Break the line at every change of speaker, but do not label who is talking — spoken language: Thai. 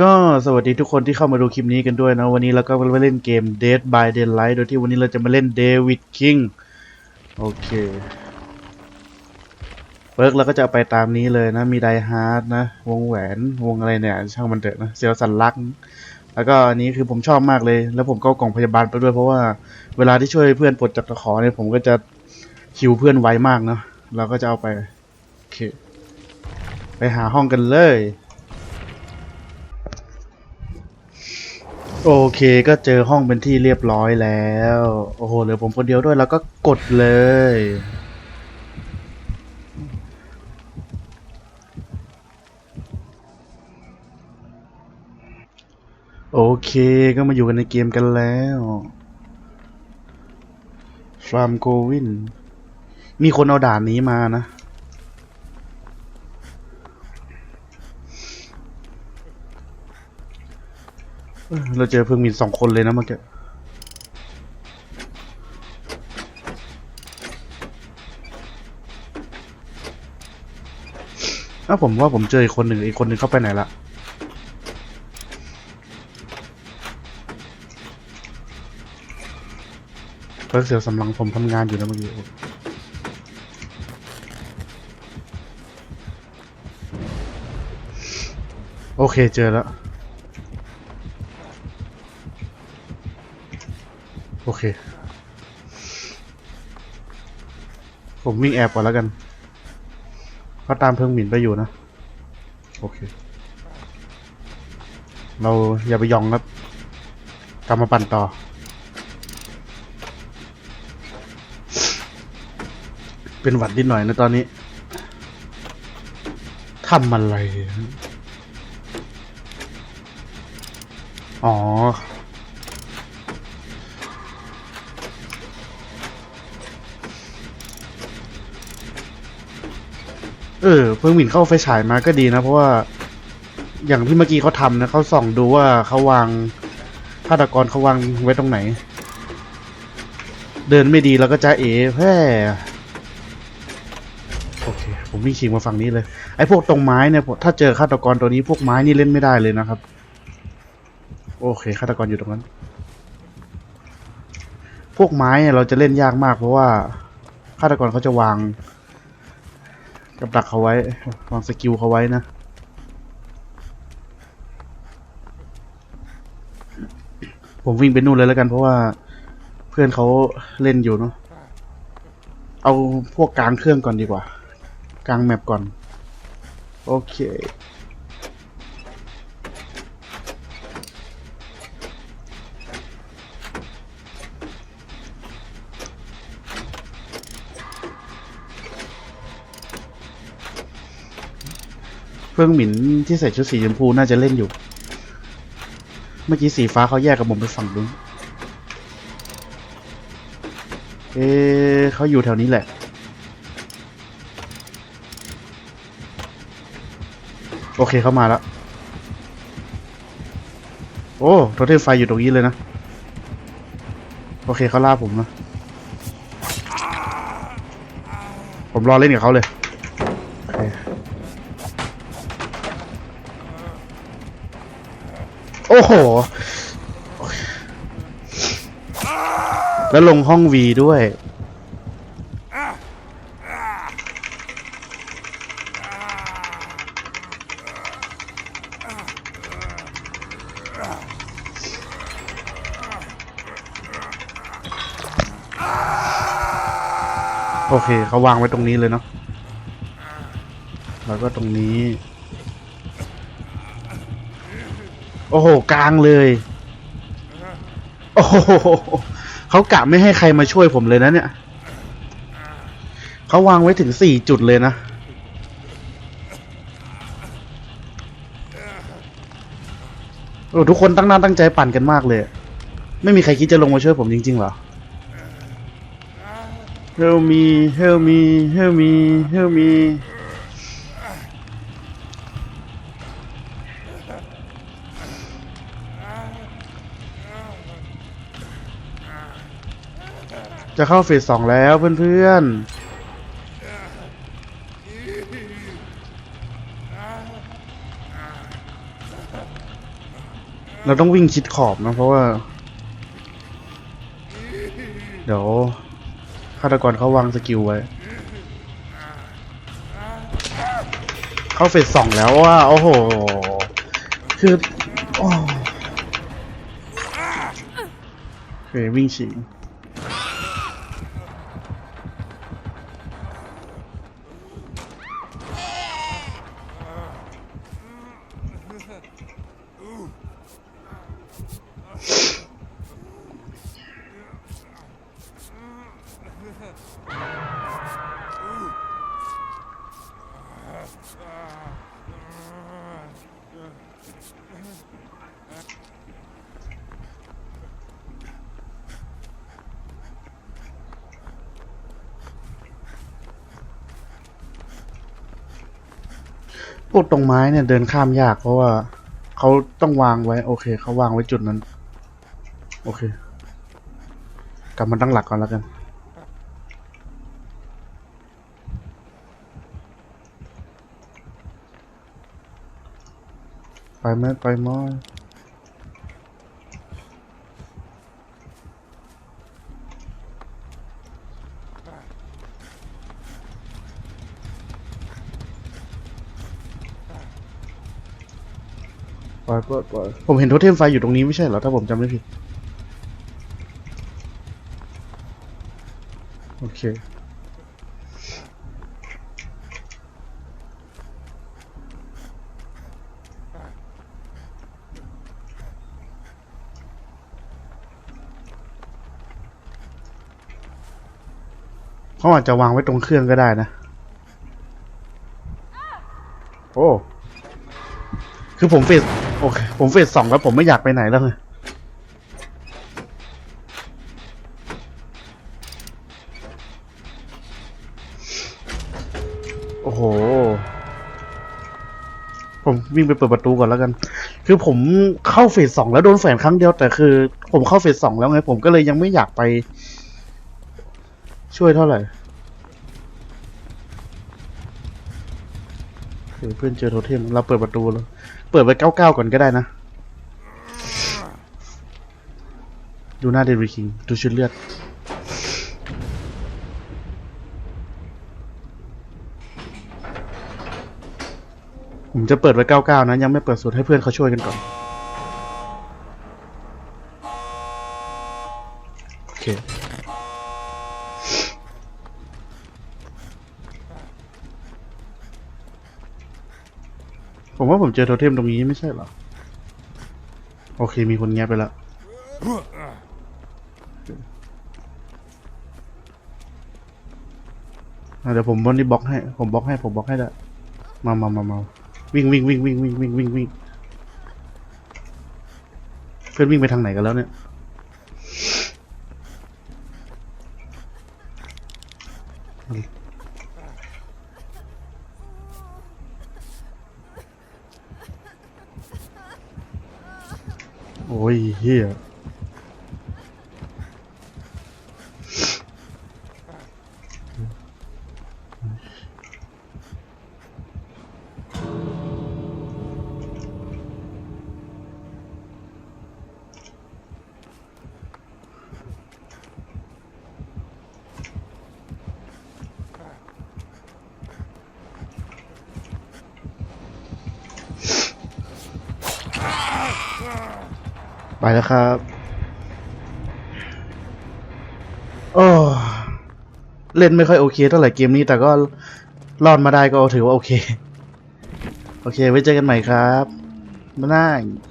ก็สวัสดีทุกคนที่เข้ามาดูคลิปนี้กันด้วยนะ วันนี้เราก็มาเล่นเกม Dead by Daylight โดยที่วันนี้เราจะมาเล่น David King โอเคเปิร์กเราก็จะเอาไปตามนี้เลยนะ มีไดฮาร์ดนะ วงแหวนวงอะไรเนี่ย ช่างมันเถอะนะเซลสันลัก แล้วก็อันนี้คือผมชอบมากเลย แล้วผมก็กล่องพยาบาลไปด้วยเพราะว่าเวลาที่ช่วยเพื่อนปลดจากตะขอเนี่ยผมก็จะคิวเพื่อนไวมากเนาะเราก็จะเอาไปโอเคไปหาห้องกันเลย โอเคก็เจอห้องเป็นที่เรียบร้อยแล้ว โอ้โหเหลือผมคนเดียวด้วยแล้วก็กดเลย โอเคก็มาอยู่กันในเกมกันแล้ว ฟาร์มโกวิน มีคนเอาด่านนี้มานะ เราเจอเพิ่งมีสองคนเลยนะเมื่อกี้อ้าผมว่าผมเจออีกคนหนึ่งอีกคนหนึ่งเข้าไปไหนละเพิ่งเสียวสำลังผมทำงานอยู่นะเมื่อกี้โอเคเจอแล้ว โอ เค ผมวิ่งแอบก่อนแล้วกันเขาตามเพิ่งหมินไปอยู่นะ โอเค เราอย่าไปยองครับกลับมาปั่นต่อ เป็นหวัดนิดหน่อยนะตอนนี้ทำอะไร อ๋อ เพิ่งหมินเข้าไฟฉายมาก็ดีนะ เพราะว่าอย่างที่เมื่อกี้เขาทำนะเขาส่องดูว่าเขาวางฆาตกรเขาวางไว้ตรงไหน เดินไม่ดีแล้วก็จะเอ๋แพ่โอเค ผมวิ่งชิงมาฝั่งนี้เลย ไอ้พวกตรงไม้เนี่ยผมถ้าเจอฆาตกรตัวนี้พวกไม้นี่เล่นไม่ได้เลยนะครับ โอเคฆาตกรอยู่ตรงนั้น พวกไม้เนี่ยเราจะเล่นยากมากเพราะว่าฆาตกรเขาจะวาง กับดักเขาไว้ วางสกิลเขาไว้นะผมวิ่งไปนู่นเลยแล้วกันเพราะว่าเพื่อนเขาเล่นอยู่เนาะ เอาพวกกลางเครื่องก่อนดีกว่า กลางแมปก่อน โอเค เฟื่องหมินที่ใส่ชุดสีชมพูน่าจะเล่นอยู่ เมื่อกี้สีฟ้าเขาแยกกับผมไปฝั่งนู้นเอ๊ะเขาอยู่แถวนี้แหละ โอเคเข้ามาแล้ว โอ้โทเทมไฟอยู่ตรงนี้เลยนะ โอเคเขาล่าผมนะ ผมรอเล่นกับเขาเลย โอ้โห แล้วลงห้องวีด้วย โอเคเขาวางไว้ตรงนี้เลยเนาะแล้วก็ตรงนี้ โอ้โหกลางเลย โอ้โหเขากะไม่ให้ใครมาช่วยผมเลยนะเนี่ยเขาวางไว้ถึงสี่จุดเลยนะ โอ้ทุกคนตั้งหน้าตั้งใจปั่นกันมากเลย ไม่มีใครคิดจะลงมาช่วยผมจริงๆหรอ Help me Help me Help me Help me จะเข้าเฟสสองแล้วเพื่อนๆ เราต้องวิ่งชิดขอบนะเพราะว่า เดี๋ยวฆาตกรเขาวางสกิลไว้ เข้าเฟสสองแล้วว่า โอ้โห คือโอ้โอเควิ่งฉีก พวกตรงไม้เนี่ยเดินข้ามยากเพราะว่าเขาต้องวางไว้ โอเคเขาวางไว้จุดนั้น โอเค กลับมาตั้งหลักก่อนแล้วกัน ไปไหมไปไห ปล่อยปล่อยปล่อยผมเห็นโทเทมไฟอยู่ตรงนี้ไม่ใช่เหรอ ถ้าผมจำไม่ผิด โอเค เขาอาจจะวางไว้ตรงเครื่องก็ได้นะ โอ้ คือผมเฟส โอเค ผมเฟสสองแล้วผมไม่อยากไปไหนแล้วไงโอ้โห ผมวิ่งไปเปิดประตูก่อนแล้วกัน คือผมเข้าเฟสสองแล้วโดนแฝนครั้งเดียวแต่คือ ผมเข้าเฟสสองแล้วไง ผมก็เลยยังไม่อยากไป ช่วยเท่าไหร่เดี๋ยวเพื่อนเจอโทเทมเราเปิดประตูแล้ว เปิดไปเก้าเก้าก่อนก็ได้นะ ดูหน้าเดวิดคิง ดูชุดเลือด ผมจะเปิดไว้เก้าเก้านะ ยังไม่เปิดสุดให้เพื่อนเขาช่วยกันก่อน โอเค ผมว่าผมเจอโทเทมตรงนี้ไม่ใช่เหรอ โอเคมีคนแงไปแล้วอะเดี๋ยวผมบนนี่บล็อกให้ ผมบล็อกให้ ผมบล็อกให้ละมามามามาวิ่งวิ่งวิ่งวิ่งวิ่งวิ่งวิ่งวิ่งเพื่อนวิ่งไปทางไหนกันแล้วเนี่ย exactly here. ไปแล้วครับโอ้เล่นไม่ค่อยโอเคเท่าไหร่เกมนี้ แต่ก็รอดมาได้ก็ถือว่าโอเค โอเค ไว้เจอกันใหม่ครับบ๊ายบาย